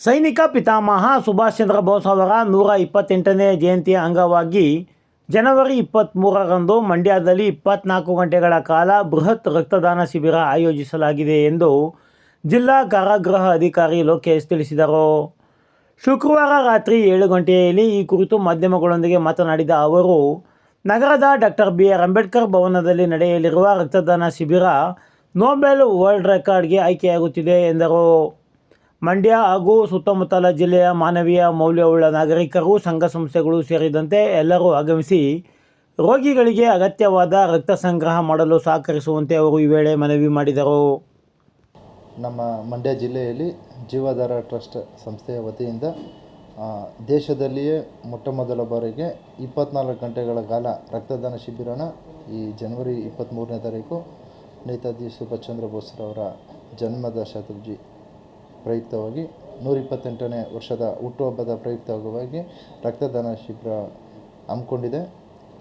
ಸೈನಿಕ ಪಿತಾಮಹ ಸುಭಾಷ್ ಚಂದ್ರ ಬೋಸ್ ಅವರ ನೂರ ಇಪ್ಪತ್ತೆಂಟನೇ ಜಯಂತಿಯ ಅಂಗವಾಗಿ ಜನವರಿ ಇಪ್ಪತ್ತ್ಮೂರರಂದು ಮಂಡ್ಯದಲ್ಲಿ ಇಪ್ಪತ್ನಾಲ್ಕು ಗಂಟೆಗಳ ಕಾಲ ಬೃಹತ್ ರಕ್ತದಾನ ಶಿಬಿರ ಆಯೋಜಿಸಲಾಗಿದೆ ಎಂದು ಜಿಲ್ಲಾ ಕಾರಾಗೃಹ ಅಧಿಕಾರಿ ಲೋಕೇಶ್ ತಿಳಿಸಿದರು. ಶುಕ್ರವಾರ ರಾತ್ರಿ ಏಳು ಗಂಟೆಯಲ್ಲಿ ಈ ಕುರಿತು ಮಾಧ್ಯಮಗಳೊಂದಿಗೆ ಮಾತನಾಡಿದ ಅವರು, ನಗರದ ಡಾಕ್ಟರ್ ಬಿ ಆರ್ ಅಂಬೇಡ್ಕರ್ ಭವನದಲ್ಲಿ ನಡೆಯಲಿರುವ ರಕ್ತದಾನ ಶಿಬಿರ ನೋಬೆಲ್ ವರ್ಲ್ಡ್ ರೆಕಾರ್ಡ್ಗೆ ಆಯ್ಕೆಯಾಗುತ್ತಿದೆ ಎಂದರು. ಮಂಡ್ಯ ಹಾಗೂ ಸುತ್ತಮುತ್ತಲ ಜಿಲ್ಲೆಯ ಮಾನವೀಯ ಮೌಲ್ಯವುಳ್ಳ ನಾಗರಿಕರು, ಸಂಘ ಸಂಸ್ಥೆಗಳು ಸೇರಿದಂತೆ ಎಲ್ಲರೂ ಆಗಮಿಸಿ ರೋಗಿಗಳಿಗೆ ಅಗತ್ಯವಾದ ರಕ್ತ ಸಂಗ್ರಹ ಮಾಡಲು ಸಹಕರಿಸುವಂತೆ ಅವರು ಈ ವೇಳೆ ಮನವಿ ಮಾಡಿದರು. ನಮ್ಮ ಮಂಡ್ಯ ಜಿಲ್ಲೆಯಲ್ಲಿ ಜೀವಾಧಾರ ಟ್ರಸ್ಟ್ ಸಂಸ್ಥೆಯ ವತಿಯಿಂದ ದೇಶದಲ್ಲಿಯೇ ಮೊಟ್ಟ ಮೊದಲ ಬಾರಿಗೆ ಇಪ್ಪತ್ನಾಲ್ಕು ಗಂಟೆಗಳ ಕಾಲ ರಕ್ತದಾನ ಶಿಬಿರನ ಈ ಜನವರಿ ಇಪ್ಪತ್ತ್ಮೂರನೇ ತಾರೀಕು ನೇತಾಜಿ ಸುಭಾಷ್ ಚಂದ್ರ ಬೋಸ್ರವರ ಜನ್ಮದ ಶತಾಬ್ದಿ ಪ್ರಯುಕ್ತವಾಗಿ ನೂರಿಪ್ಪತ್ತೆಂಟನೇ ವರ್ಷದ ಹುಟ್ಟುಹಬ್ಬದ ಪ್ರಯುಕ್ತವಾಗಿ ರಕ್ತದಾನ ಶಿಬಿರ ಹಮ್ಮಿಕೊಂಡಿದೆ.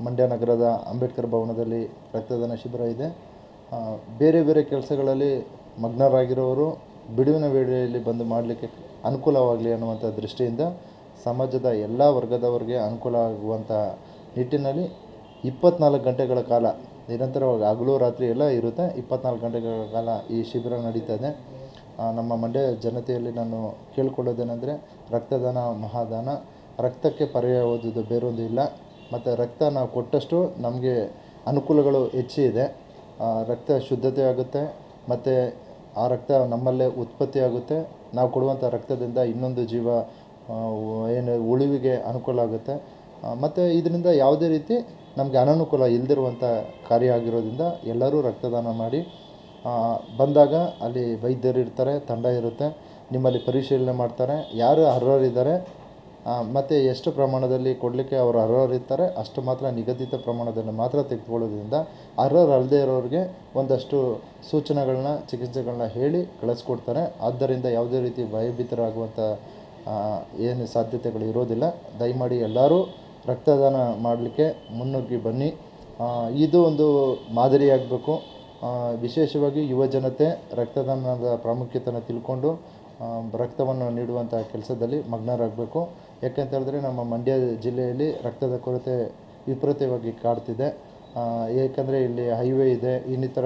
ಮಂಡ್ಯ ನಗರದ ಅಂಬೇಡ್ಕರ್ ಭವನದಲ್ಲಿ ರಕ್ತದಾನ ಶಿಬಿರ ಇದೆ. ಬೇರೆ ಬೇರೆ ಕೆಲಸಗಳಲ್ಲಿ ಮಗ್ನರಾಗಿರೋರು ಬಿಡುವಿನ ವೇಳೆಯಲ್ಲಿ ಬಂದು ಮಾಡಲಿಕ್ಕೆ ಅನುಕೂಲವಾಗಲಿ ಅನ್ನುವಂಥ ದೃಷ್ಟಿಯಿಂದ ಸಮಾಜದ ಎಲ್ಲ ವರ್ಗದವರಿಗೆ ಅನುಕೂಲ ಆಗುವಂಥ ನಿಟ್ಟಿನಲ್ಲಿ ಇಪ್ಪತ್ನಾಲ್ಕು ಗಂಟೆಗಳ ಕಾಲ ನಿರಂತರವಾಗಿ ಹಗಲು ರಾತ್ರಿ ಎಲ್ಲ ಇರುತ್ತೆ ಇಪ್ಪತ್ನಾಲ್ಕು ಗಂಟೆಗಳ ಕಾಲ ಈ ಶಿಬಿರ ನಡೀತಾ ಇದೆ. ಆ, ನಮ್ಮ ಮಂಡ್ಯ ಜನತೆಯಲ್ಲಿ ನಾನು ಕೇಳ್ಕೊಳ್ಳೋದೇನೆಂದರೆ ರಕ್ತದಾನ ಮಹಾದಾನ. ರಕ್ತಕ್ಕೆ ಪರ್ಯಾಯವಾದುದು ಬೇರೊಂದು ಇಲ್ಲ. ಮತ್ತು ರಕ್ತ ನಾವು ಕೊಟ್ಟಷ್ಟು ನಮಗೆ ಅನುಕೂಲಗಳು ಹೆಚ್ಚಿದೆ ಇದೆ. ರಕ್ತ ಶುದ್ಧತೆ ಆಗುತ್ತೆ. ಮತ್ತು ಆ ರಕ್ತ ನಮ್ಮಲ್ಲೇ ಉತ್ಪತ್ತಿ ಆಗುತ್ತೆ. ನಾವು ಕೊಡುವಂಥ ರಕ್ತದಿಂದ ಇನ್ನೊಂದು ಜೀವ ಏನು ಉಳಿವಿಗೆ ಅನುಕೂಲ ಆಗುತ್ತೆ. ಮತ್ತು ಇದರಿಂದ ಯಾವುದೇ ರೀತಿ ನಮಗೆ ಅನನುಕೂಲ ಇಲ್ಲದಿರುವಂಥ ಕಾರ್ಯ ಆಗಿರೋದ್ರಿಂದ ಎಲ್ಲರೂ ರಕ್ತದಾನ ಮಾಡಿ ಬಂದಾಗ ಅಲ್ಲಿ ವೈದ್ಯರು ಇರ್ತಾರೆ, ತಂಡ ಇರುತ್ತೆ, ನಿಮ್ಮಲ್ಲಿ ಪರಿಶೀಲನೆ ಮಾಡ್ತಾರೆ, ಯಾರು ಅರ್ಹರಿದ್ದಾರೆ ಮತ್ತು ಎಷ್ಟು ಪ್ರಮಾಣದಲ್ಲಿ ಕೊಡಲಿಕ್ಕೆ ಅವರು ಅರ್ಹರಿರ್ತಾರೆ ಅಷ್ಟು ಮಾತ್ರ ನಿಗದಿತ ಪ್ರಮಾಣದಲ್ಲಿ ಮಾತ್ರ ತೆಗೆದುಕೊಳ್ಳೋದ್ರಿಂದ ಅರ್ಹರಲ್ಲದೆ ಇರೋರಿಗೆ ಒಂದಷ್ಟು ಸೂಚನೆಗಳನ್ನ, ಚಿಕಿತ್ಸೆಗಳನ್ನ ಹೇಳಿ ಕಳಿಸ್ಕೊಡ್ತಾರೆ. ಆದ್ದರಿಂದ ಯಾವುದೇ ರೀತಿ ಭಯಭೀತರಾಗುವಂಥ ಏನು ಸಾಧ್ಯತೆಗಳು ಇರೋದಿಲ್ಲ. ದಯಮಾಡಿ ಎಲ್ಲರೂ ರಕ್ತದಾನ ಮಾಡಲಿಕ್ಕೆ ಮುನ್ನುಗ್ಗಿ ಬನ್ನಿ. ಇದು ಒಂದು ಮಾದರಿಯಾಗಬೇಕು. ವಿಶೇಷವಾಗಿ ಯುವ ಜನತೆ ರಕ್ತದಾನದ ಪ್ರಾಮುಖ್ಯತೆಯನ್ನು ತಿಳ್ಕೊಂಡು ರಕ್ತವನ್ನು ನೀಡುವಂಥ ಕೆಲಸದಲ್ಲಿ ಮಗ್ನರಾಗಬೇಕು. ಯಾಕೆಂತ ಹೇಳಿದ್ರೆ ನಮ್ಮ ಮಂಡ್ಯ ಜಿಲ್ಲೆಯಲ್ಲಿ ರಕ್ತದ ಕೊರತೆ ವಿಪರೀತವಾಗಿ ಕಾಡ್ತಿದೆ. ಏಕೆಂದರೆ ಇಲ್ಲಿ ಹೈವೇ ಇದೆ, ಇನ್ನಿತರ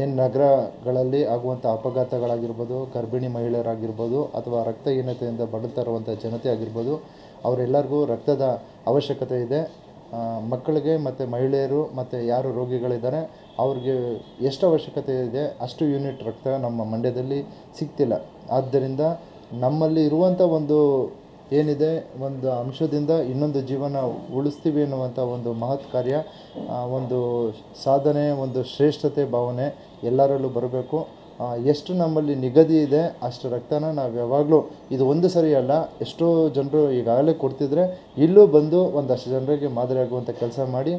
ಏನು ನಗರಗಳಲ್ಲಿ ಆಗುವಂಥ ಅಪಘಾತಗಳಾಗಿರ್ಬೋದು, ಗರ್ಭಿಣಿ ಮಹಿಳೆಯರಾಗಿರ್ಬೋದು, ಅಥವಾ ರಕ್ತಹೀನತೆಯಿಂದ ಬಳಲ್ತಾ ಇರುವಂಥ ಜನತೆ ಆಗಿರ್ಬೋದು, ಅವರೆಲ್ಲರಿಗೂ ರಕ್ತದ ಅವಶ್ಯಕತೆ ಇದೆ. ಮಕ್ಕಳಿಗೆ ಮತ್ತು ಮಹಿಳೆಯರು ಮತ್ತು ಯಾರು ರೋಗಿಗಳಿದ್ದಾರೆ, ಅವ್ರಿಗೆ ಎಷ್ಟು ಅವಶ್ಯಕತೆ ಇದೆ, ಅಷ್ಟು ಯೂನಿಟ್ ರಕ್ತ ನಮ್ಮ ಮಂಡ್ಯದಲ್ಲಿ ಸಿಗ್ತಿಲ್ಲ. ಆದ್ದರಿಂದ ನಮ್ಮಲ್ಲಿ ಇರುವಂಥ ಒಂದು ಏನಿದೆ, ಒಂದು ಅಂಶದಿಂದ ಇನ್ನೊಂದು ಜೀವನ ಉಳಿಸ್ತೀವಿ ಅನ್ನುವಂಥ ಒಂದು ಮಹತ್ ಕಾರ್ಯ ಒಂದು ಸಾಧನೆ, ಒಂದು ಶ್ರೇಷ್ಠತೆ, ಭಾವನೆ ಎಲ್ಲರಲ್ಲೂ ಬರಬೇಕು. ಎಷ್ಟು ನಮ್ಮಲ್ಲಿ ನಿಗದಿ ಇದೆ, ಅಷ್ಟು ರಕ್ತನ ನಾವು ಯಾವಾಗಲೂ ಇದು ಒಂದು ಸರಿ ಅಲ್ಲ, ಎಷ್ಟೋ ಜನರು ಈಗಾಗಲೇ ಕೊಡ್ತಿದ್ರೆ ಇಲ್ಲೂ ಬಂದು ಒಂದಷ್ಟು ಜನರಿಗೆ ಮಾದರಿ ಆಗುವಂಥ ಕೆಲಸ ಮಾಡಿ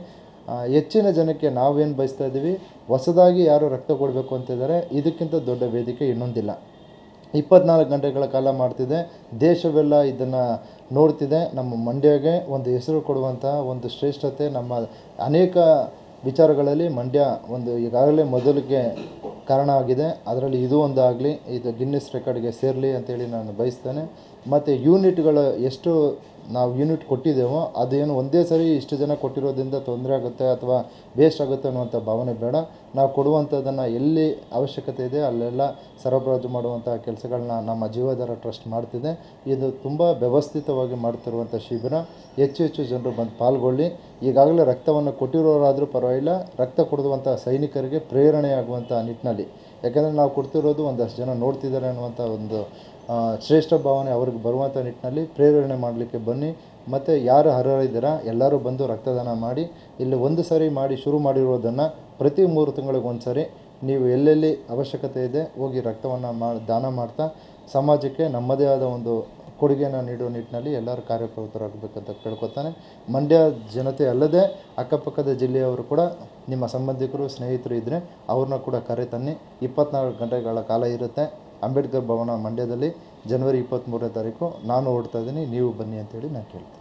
ಹೆಚ್ಚಿನ ಜನಕ್ಕೆ ನಾವೇನು ಬಯಸ್ತಾ ಇದ್ದೀವಿ, ಹೊಸದಾಗಿ ಯಾರು ರಕ್ತ ಕೊಡಬೇಕು ಅಂತಿದ್ದಾರೆ ಇದಕ್ಕಿಂತ ದೊಡ್ಡ ವೇದಿಕೆ ಇನ್ನೊಂದಿಲ್ಲ. ಇಪ್ಪತ್ನಾಲ್ಕು ಗಂಟೆಗಳ ಕಾಲ ಮಾಡ್ತಿದೆ, ದೇಶವೆಲ್ಲ ಇದನ್ನು ನೋಡ್ತಿದೆ, ನಮ್ಮ ಮಂಡ್ಯಗೆ ಒಂದು ಹೆಸರು ಕೊಡುವಂಥ ಒಂದು ಶ್ರೇಷ್ಠತೆ, ನಮ್ಮ ಅನೇಕ ವಿಚಾರಗಳಲ್ಲಿ ಮಂಡ್ಯ ಒಂದು ಈಗಾಗಲೇ ಮೊದಲಿಗೆ ಕಾರಣ ಆಗಿದೆ ಅದರಲ್ಲಿ ಇದು ಒಂದಾಗಲಿ, ಇದು ಗಿನ್ನಿಸ್ ರೆಕಾರ್ಡ್ಗೆ ಸೇರಲಿ ಅಂತೇಳಿ ನಾನು ಬಯಸ್ತೇನೆ. ಮತ್ತು ಯೂನಿಟ್ಗಳು ಎಷ್ಟು ನಾವು ಯೂನಿಟ್ ಕೊಟ್ಟಿದ್ದೇವೋ, ಅದೇನು ಒಂದೇ ಸರಿ ಇಷ್ಟು ಜನ ಕೊಟ್ಟಿರೋದ್ರಿಂದ ತೊಂದರೆ ಆಗುತ್ತೆ ಅಥವಾ ವೇಸ್ಟ್ ಆಗುತ್ತೆ ಅನ್ನುವಂಥ ಭಾವನೆ ಬೇಡ. ನಾವು ಕೊಡುವಂಥದ್ದನ್ನು ಎಲ್ಲಿ ಅವಶ್ಯಕತೆ ಇದೆ, ಅಲ್ಲೆಲ್ಲ ಸರಬರಾಜು ಮಾಡುವಂಥ ಕೆಲಸಗಳನ್ನ ನಮ್ಮ ಜೀವಾಧಾರ ಟ್ರಸ್ಟ್ ಮಾಡ್ತಿದೆ. ಇದು ತುಂಬ ವ್ಯವಸ್ಥಿತವಾಗಿ ಮಾಡ್ತಿರುವಂಥ ಶಿಬಿರ. ಹೆಚ್ಚು ಹೆಚ್ಚು ಜನರು ಬಂದು ಪಾಲ್ಗೊಳ್ಳಿ. ಈಗಾಗಲೇ ರಕ್ತವನ್ನು ಕೊಟ್ಟಿರೋರಾದರೂ ಪರವಾಗಿಲ್ಲ, ರಕ್ತ ಕೊಡುವಂಥ ಸೈನಿಕರಿಗೆ ಪ್ರೇರಣೆಯಾಗುವಂಥ ನಿಟ್ಟಿನಲ್ಲಿ. ಯಾಕಂದರೆ ನಾವು ಕೊಡ್ತಿರೋದು ಒಂದಷ್ಟು ಜನ ನೋಡ್ತಿದ್ದಾರೆ ಅನ್ನುವಂಥ ಒಂದು ಶ್ರೇಷ್ಠ ಭಾವನೆ ಅವ್ರಿಗೆ ಬರುವಂಥ ನಿಟ್ಟಿನಲ್ಲಿ ಪ್ರೇರಣೆ ಮಾಡಲಿಕ್ಕೆ ಬನ್ನಿ. ಮತ್ತು ಯಾರು ಅರ್ಹರಿದ್ದೀರಾ ಎಲ್ಲರೂ ಬಂದು ರಕ್ತದಾನ ಮಾಡಿ, ಇಲ್ಲಿ ಒಂದು ಸಾರಿ ಮಾಡಿ ಶುರು ಮಾಡಿರೋದನ್ನು ಪ್ರತಿ ಮೂರು ತಿಂಗಳಿಗೆ ಒಂದು ಸರಿ ನೀವು ಎಲ್ಲೆಲ್ಲಿ ಅವಶ್ಯಕತೆ ಇದೆ ಹೋಗಿ ರಕ್ತವನ್ನು ಮಾ, ದಾನ ಮಾಡ್ತಾ, ಸಮಾಜಕ್ಕೆ ನಮ್ಮದೇ ಆದ ಒಂದು ಕೊಡುಗೆಯನ್ನು ನೀಡುವ ನಿಟ್ಟಿನಲ್ಲಿ ಎಲ್ಲರೂ ಕಾರ್ಯಪ್ರವೃತ್ತರಾಗಬೇಕಂತ ಕೇಳ್ಕೊತಾನೆ ಮಂಡ್ಯ ಜನತೆ ಅಲ್ಲದೆ ಅಕ್ಕಪಕ್ಕದ ಜಿಲ್ಲೆಯವರು ಕೂಡ ನಿಮ್ಮ ಸಂಬಂಧಿಕರು, ಸ್ನೇಹಿತರು ಇದ್ದರೆ ಅವ್ರನ್ನ ಕೂಡ ಕರೆ ತನ್ನಿ. ಇಪ್ಪತ್ನಾಲ್ಕು ಗಂಟೆಗಳ ಕಾಲ ಇರುತ್ತೆ. ಅಂಬೇಡ್ಕರ್ ಭವನ ಮಂಡ್ಯದಲ್ಲಿ ಜನವರಿ ಇಪ್ಪತ್ತ್ಮೂರನೇ ತಾರೀಕು. ನಾನು ಓಡ್ತಾ ಇದ್ದೀನಿ, ನೀವು ಬನ್ನಿ ಅಂತೇಳಿ ನಾನು ಕೇಳ್ತೀನಿ.